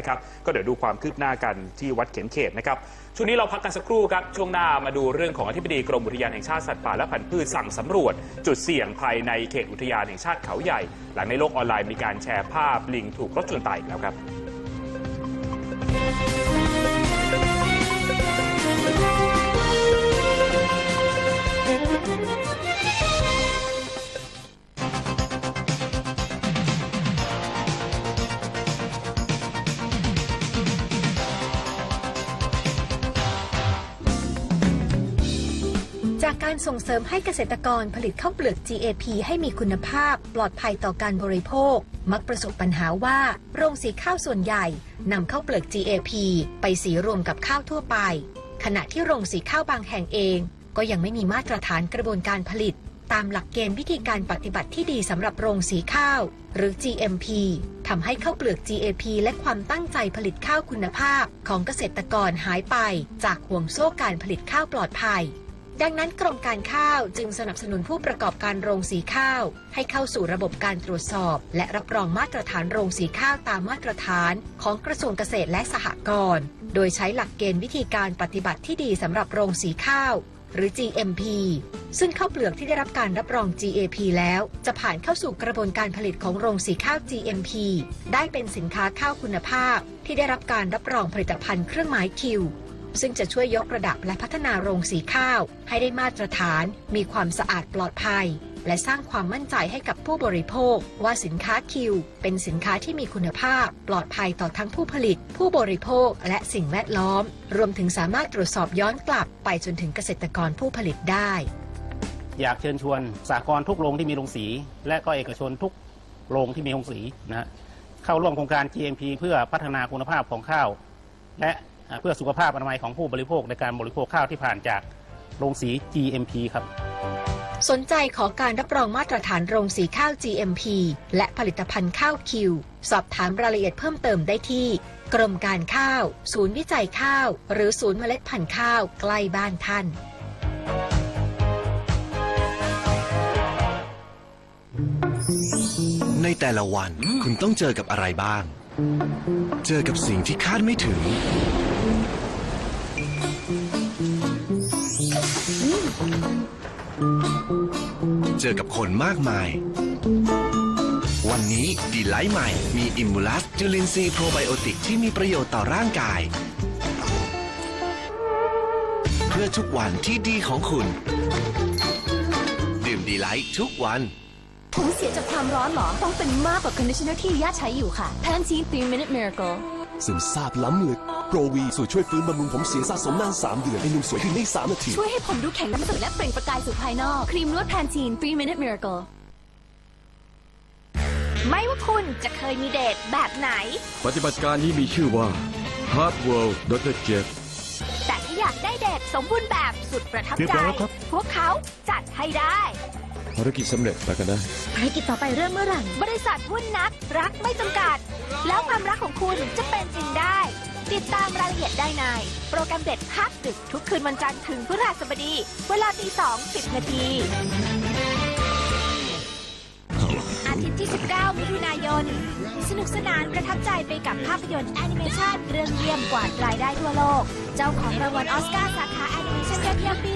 นะครับ ก็เดี๋ยวดูความคืบหน้ากันที่วัดเข็มเขตนะครับ ช่วงนี้เราพักกันสักครู่ครับ ช่วงหน้ามาดูเรื่องของอธิบดีกรมอุทยานแห่งชาติสัตว์ป่าและพันธุ์พืชสั่งสำรวจ จุดเสี่ยงภายในเขตอุทยานแห่งชาติเขาใหญ่ หลังในโลกออนไลน์มีการแชร์ภาพลิงถูกรถชนตายอีกแล้วครับ จากการส่งเสริมให้เกษตรกรผลิตข้าวเปลือก GAP ให้มีคุณภาพปลอดภัยต่อการบริโภค มักประสบปัญหาว่าโรงสีข้าวส่วนใหญ่นำข้าวเปลือก GAP ไปสีรวมกับข้าวทั่วไป ขณะที่โรงสีข้าวบางแห่งเอง ก็ยังไม่มีมาตรฐานกระบวนการผลิต ตามหลักเกณฑ์วิธีการปฏิบัติที่ดีสำหรับโรงสีข้าว หรือ GMP ทำให้ข้าวเปลือก GAP และความตั้งใจผลิตข้าวคุณภาพ ของเกษตรกรหายไป จากห่วงโซ่การผลิตข้าวปลอดภัย ดังนั้นกรมการข้าวจึงสนับสนุนผู้ประกอบการโรงสีข้าว ให้เข้าสู่ระบบการตรวจสอบ และรับรองมาตรฐานโรงสีข้าวตามมาตรฐานของกระทรวงเกษตรและสหกรณ์ โดยใช้หลักเกณฑ์วิธีการปฏิบัติที่ดีสำหรับโรงสีข้าว หรือ GMP ซึ่งข้าวเปลือกที่ได้รับการรับรอง GAP แล้ว จะผ่านเข้าสู่กระบวนการผลิตของโรงสีข้าว GMP ได้เป็นสินค้าข้าวคุณภาพ ที่ได้รับการรับรองผลิตภัณฑ์เครื่องหมายคิว ซึ่งจะช่วยยกระดับและพัฒนาโรงสีข้าว ให้ได้มาตรฐาน มีความสะอาดปลอดภัย และสร้างความมั่นใจให้กับผู้บริโภค ว่าสินค้าคิว เป็นสินค้าที่มีคุณภาพ ปลอดภัยต่อทั้งผู้ผลิต ผู้บริโภค และสิ่งแวดล้อม รวมถึงสามารถตรวจสอบย้อนกลับ ไปจนถึงเกษตรกรผู้ผลิตได้ อยากเชิญชวนสากลทุกโรงที่มีโรงสี และก็เอกชนทุกโรงที่มีโรงสีนะเข้าร่วมโครงการ GMP เพื่อพัฒนาคุณภาพของข้าว และ เพื่อสุขภาพอนามัยของผู้บริโภคในการบริโภคข้าวที่ผ่านจากโรงสี GMP ครับ สนใจขอการรับรองมาตรฐานโรงสีข้าว GMP และผลิตภัณฑ์ข้าวคิว สอบถามรายละเอียดเพิ่มเติมได้ที่ กรมการข้าว ศูนย์วิจัยข้าว หรือศูนย์เมล็ดพันธุ์ข้าวใกล้บ้านท่านในแต่ละวันคุณต้องเจอกับอะไรบ้าง เจอกับสิ่งที่คาดไม่ถึง เจอกับคนมากมาย วันนี้ดีไลท์ใหม่ มีอิมมูลัสจุลินทรีย์โปรไบโอติกที่มีประโยชน์ต่อร่างกาย เพื่อทุกวันที่ดีของคุณ ดื่มดีไลท์ทุกวัน ผมเสียจากความร้อนเหรอ ต้องเป็นมากกว่า conditioner ที่ย่าใช้อยู่ค่ะ Pantene 3 Minute Miracle ซึมซาบล้ำลึกโปรวีสูตรช่วยฟื้นบำรุงผมเสียสะสมนาน 3 เดือน ให้หนุ่มสวยขึ้นได้ 3 นาที ช่วยให้ผมดูแข็งน้ำสุดและเปล่งประกายสู่ภายนอก ครีมนวด Pantene 3 Minute Miracle ไม่ว่าคุณจะเคยมีเดทแบบไหน ปฏิบัติการนี้มีชื่อว่า Hard World Dr. Jeff แต่ถ้าอยากได้เดทสมบูรณ์แบบสุดประทับเรียบใจร้อยแล้วครับพวกเขาจัดให้ได้ภารกิจสำเร็จไปกันได้ภารกิจต่อไปเริ่มเมื่อไหร่บริษัทวุ่นนัดรักไม่จำกัด แล้วความรักของคุณจะเป็นจริงได้ ติดตามรายละเอียดได้ใน โปรแกรมเด็ดภาคดึกทุกคืนวันจันทร์ถึงพฤหัสบดี เวลาตีสองสิบนาที อาทิตย์ที่ 19 มิถุนายน สนุกสนานประทับใจไปกับภาพยนตร์แอนิเมชันเรื่องเยี่ยมกว่ารายได้ทั่วโลก เจ้าของรางวัลออสการ์สาขาแอนิเมชันยอดเยี่ยมปี